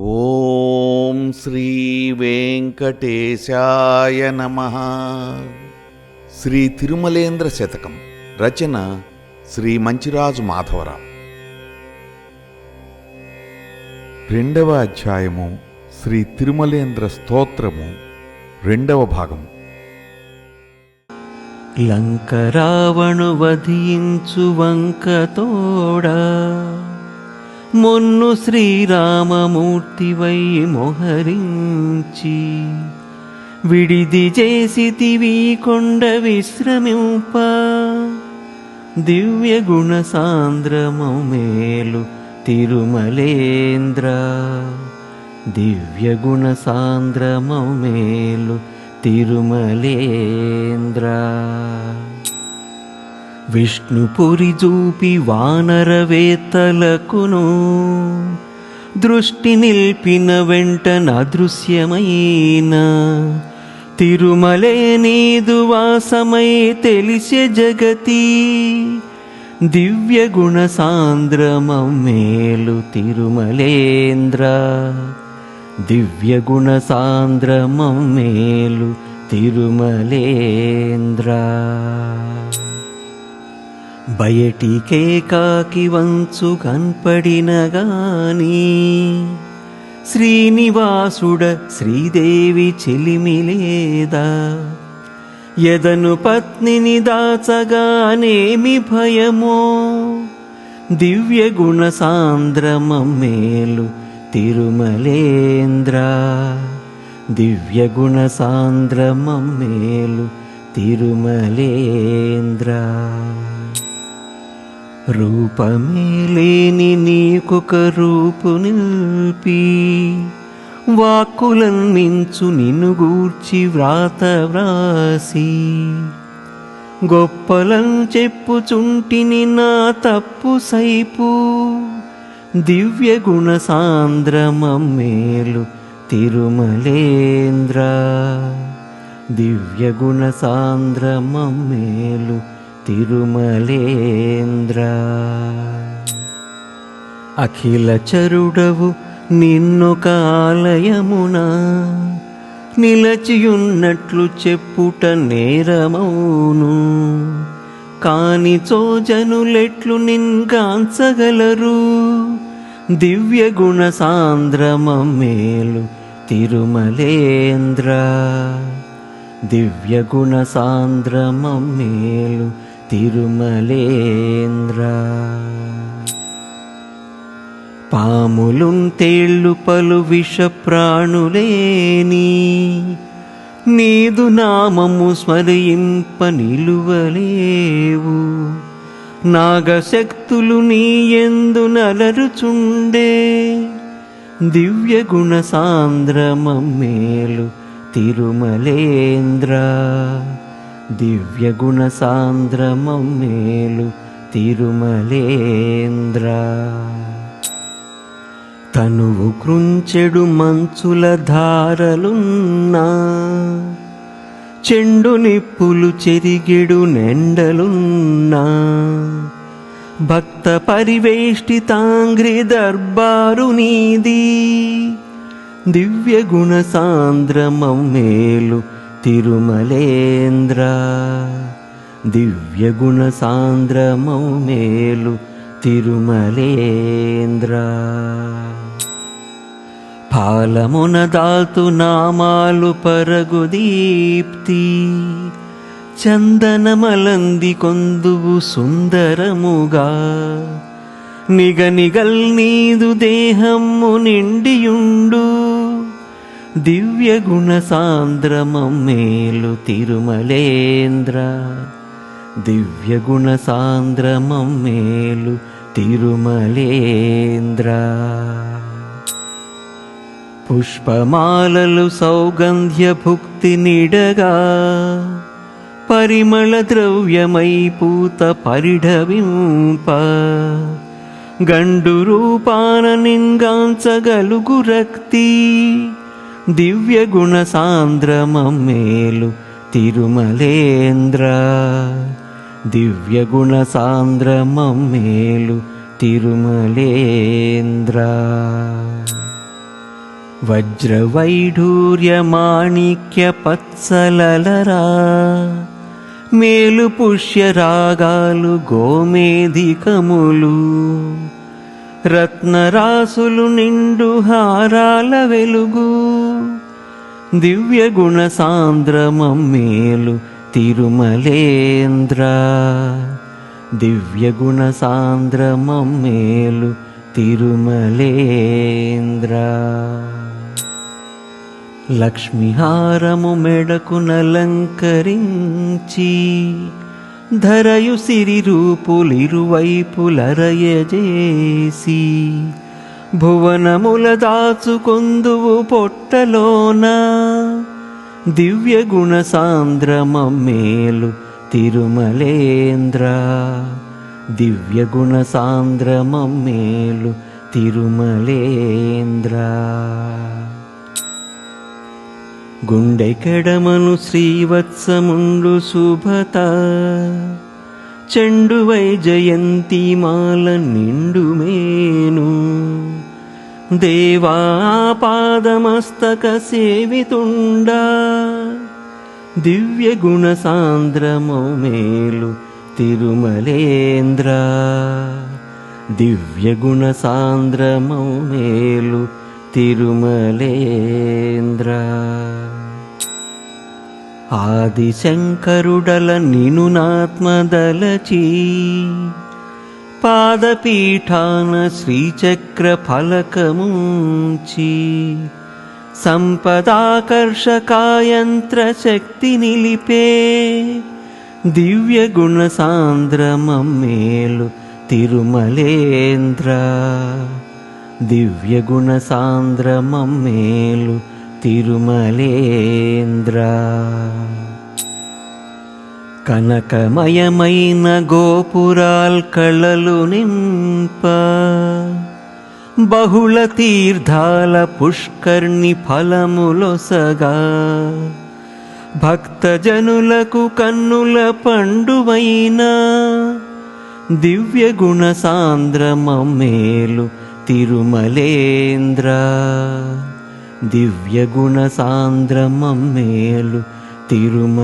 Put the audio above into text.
ఓం శ్రీ వెంకటేశాయ నమ. శ్రీ తిరుమలేంద్ర శతకం. రచన శ్రీ మంచిరాజు మాధవరావు. రెండవ అధ్యాయము శ్రీ తిరుమలేంద్ర స్తోత్రము. రెండవ భాగం లంక రావణు వధించు వంకతోడా మొన్ను శ్రీరామమూర్తివై మొహరించి విడిది చేసితివి కొండ విశ్రమింప దివ్య గుణ సాంద్రము మేలు తిరుమలేంద్ర. దివ్య గుణ సాంద్రము మేలు తిరుమలేంద్ర. విష్ణుపురి చూపి వానరవేత్తలకును దృష్టి నిల్పిన వెంట అదృశ్యమైన తిరుమలే నీదు వాసమై తెలిసే జగతి. దివ్య గుణ సాంద్రమం మేలు తిరుమలేంద్ర. దివ్య గుణ సాంద్రమం మేలు తిరుమలేంద్ర. బయటికే కాకి వంచు కన్పడిన గాని శ్రీనివాసుడ శ్రీదేవి చెలిమిలేదా? ఎదను పత్నిని దాచగానేమి భయమో? దివ్య గుణ సాంద్రమేలు తిరుమలేంద్ర. దివ్య గుణ సాంద్రమేలు తిరుమలేంద్ర. రూపమే లేని నీకొక రూపు నిల్పి వాక్కులన్నించు నిన్ను గూర్చి వ్రాత వ్రాసి గొప్పలం చెప్పుచుంటిని నా తప్పు సైపు దివ్య గుణ సాంద్రమం మేలు తిరుమలేంద్ర దివ్య గుణ సాంద్రమం మేలు తిరుమలేంద్ర. అఖిల చరుడవు నిన్ను ఆలయమున నిలచియున్నట్లు చెప్పుట నేరమౌను. కాని చోజనులెట్లు నిన్గాంచగలరు దివ్య గుణ సాంద్రమేలు తిరుమలేంద్ర. దివ్య గుణ సాంద్రమం తిరుమలేంద్ర. పాములుం తేళ్ళు పలు విష ప్రాణులేని. నీదు నామము స్మరింప నిలువలేవు. నాగశక్తులు నీ ఎందు నలరుచుండే. దివ్య గుణ సాంద్రమం మేలు తిరుమలేంద్ర. దివ్యగుణ సాంద్రమం మేలు తిరుమలేంద్ర. తనువు కృంచెడు మంచుల ధారలున్నా చెండు నిప్పులు చెరిగెడు నెండలున్నా భక్త పరివేష్టితాంగ్రి దర్బారు నీది దివ్య గుణ సాంద్రమం మేలు తిరుమలేంద్ర దివ్య గుణ సాంద్రమం మేలు తిరుమలేంద్ర. పాలమున దాల్తు నామాలు పరగు దీప్తి చందనమలంది కొందువు సుందరముగా. నిగనిగల్ నీదు దేహము నిండియుండు దివ్య గుణ సాంద్రమం మేలు తిరుమలేంద్ర దివ్య గుణ సాంద్రమం మేలు తిరుమలేంద్ర పుష్పమాలలు సౌగంధ్య భుక్తి నిడగా పరిమళ ద్రవ్యమై పూత పరిఢవింప గండు రూపాన నింగాంచగలుగు రక్తి దివ్య గుణ మేలు తిరుమలేంద్ర దివ్య గుణ మేలు తిరుమలేంద్ర పత్సలరా మేలు పుష్యరాగాలు గోమేధికములు రత్నరాసులు నిండు హారాల వెలుగు దివ్య గుణ సాంద్రమమ్మేలు తిరుమలేంద్ర. దివ్య గుణ తిరుమలేంద్ర. లక్ష్మిహారము మెడకు నలంకరించి ధరయు సిరి రూపులిరువైపులరయజేసి భువనముల దాచుకొందువు పొట్టలోన దివ్య గుణ సాంద్రమమ్మేలు తిరుమలేంద్ర. దివ్య గుణ సాంద్రమమ్మేలు తిరుమలేంద్ర గుండెకెడమను శ్రీవత్సముండు శుభత చెండువై జయంతి మాల నిండుమేను దేవాపాదమస్తక సేవితుండా. దివ్య గుణ సాంద్రమో మేలు తిరుమలేంద్ర. దివ్య గుణ సాంద్రమో మేలు తిరుమలేంద్ర. ఆదిశంకరుడల నినునాత్మదలచి. పాదపీఠాన శ్రీచక్ర ఫలకముంచి సంపదాకర్షకాయంత్ర శక్తి నిలిపే దివ్య గుణ సాంద్రమమ్మేలు తిరుమలేంద్ర. దివ్య గుణ సాంద్రమమ్మేలు తిరుమలేంద్ర. కనకమయమైన గోపురాల్ కళలు నింప. బహుళ తీర్థాల పుష్కర్ణి ఫలములొసగా భక్తజనులకు కన్నుల పండువైన. దివ్య గుణ సాంద్రమమ్మేలు తిరుమలేంద్ర. दिव्यगुणसान्द्र मम मेलु तिरुमलेन्द्रा।